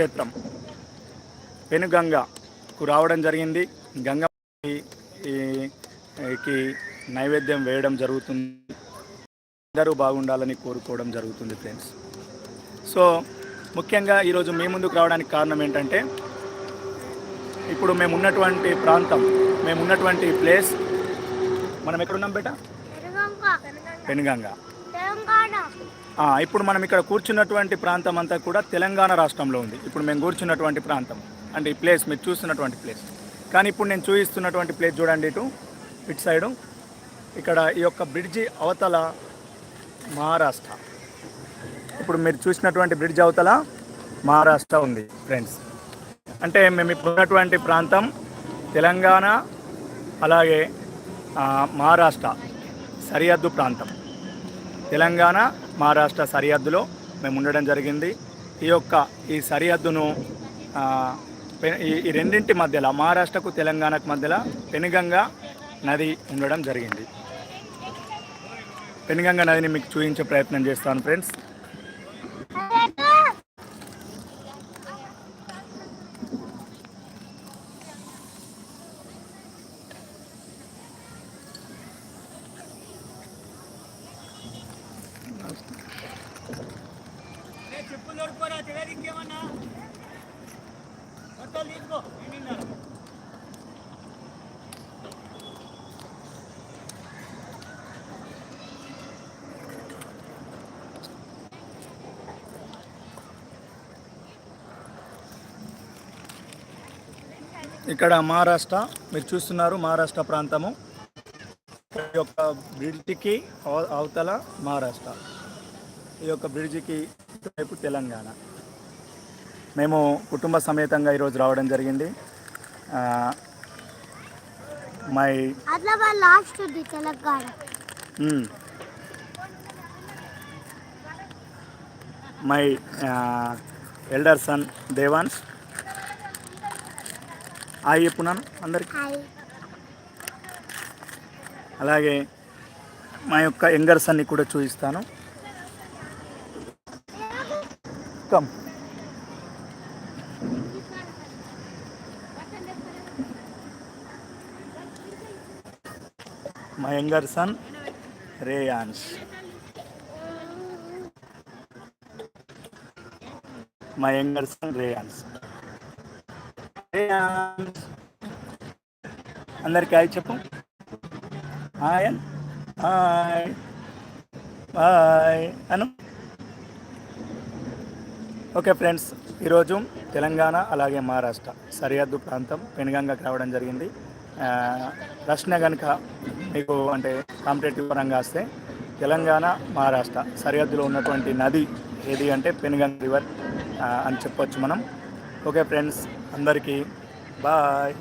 పుణ్యక్షేత్రం పెనుగంగకు రావడం జరిగింది. గంగ కి నైవేద్యం వేయడం జరుగుతుంది. అందరూ బాగుండాలని కోరుకోవడం జరుగుతుంది ఫ్రెండ్స్. సో ముఖ్యంగా ఈరోజు మీ ముందుకు రావడానికి కారణం ఏంటంటే ఇప్పుడు మేము ఉన్నటువంటి ప్రాంతం మేము ఉన్నటువంటి ప్లేస్ మనం ఎక్కడున్నాం బేట? పెనుగంగ. ఇప్పుడు మనం ఇక్కడ కూర్చున్నటువంటి ప్రాంతం అంతా కూడా తెలంగాణ రాష్ట్రంలో ఉంది. ఇప్పుడు మేము కూర్చున్నటువంటి ప్రాంతం. అంటే ఈ ప్లేస్ మీరు చూస్తున్నటువంటి ప్లేస్. కానీ ఇప్పుడు నేను చూపిస్తున్నటువంటి ప్లేస్ చూడండి ఇటు ఇటు సైడు. ఇక్కడ ఈ యొక్క బ్రిడ్జి అవతల మహారాష్ట్ర. ఇప్పుడు మీరు చూసినటువంటి బ్రిడ్జ్ అవతల మహారాష్ట్ర ఉంది ఫ్రెండ్స్. అంటే మేము ఇప్పుడు ఉన్నటువంటి ప్రాంతం తెలంగాణ అలాగే మహారాష్ట్ర. సరిహద్దు ప్రాంతం. తెలంగాణ మహారాష్ట్ర సరిహద్దులో మేము ఉండడం జరిగింది. ఈ యొక్క ఈ సరిహద్దును ఈ- ఈ రెండింటి మధ్యలో మహారాష్ట్రకు తెలంగాణకు మధ్యలో పెనుగంగ నది ఉండడం జరిగింది. పెనుగంగ నదిని మీకు చూపించే ప్రయత్నం చేస్తాను ఫ్రెండ్స్. దొరుకుకోరా ఇంకేమన్నా మొత్తం తీసుకో నిన్న ఇక్కడ మహారాష్ట్ర మీరు చూస్తున్నారు మహారాష్ట్ర ప్రాంతము. ఈ యొక్క బ్రిడ్జికి అవతల మహారాష్ట్ర. ఈ యొక్క బ్రిడ్జికి వైపు తెలంగాణ. మేము కుటుంబ సమేతంగా ఈరోజు రావడం జరిగింది. My last Telangana. My elder son Devansh. Hi చెప్పున్నాను అందరికి. అలాగే మా యొక్క యంగర్ సన్ని కూడా చూపిస్తాను. Come. My younger son Reyansh my younger son Reyansh Reyansh అందరికి హాయ్ చెప్పు. Hi hi. బాయ్ అను. ఓకే ఫ్రెండ్స్ ఈరోజు తెలంగాణ అలాగే మహారాష్ట్ర సరిహద్దు ప్రాంతం పెనుగంగకు రావడం జరిగింది. ప్రశ్న కనుక మీకు అంటే కాంపిటేటివ్ పరంగా వస్తే తెలంగాణ మహారాష్ట్ర సరిహద్దులో ఉన్నటువంటి నది ఏది అంటే పెనుగంగ రివర్ అని చెప్పొచ్చు మనం. ఓకే ఫ్రెండ్స్ అందరికీ బాయ్.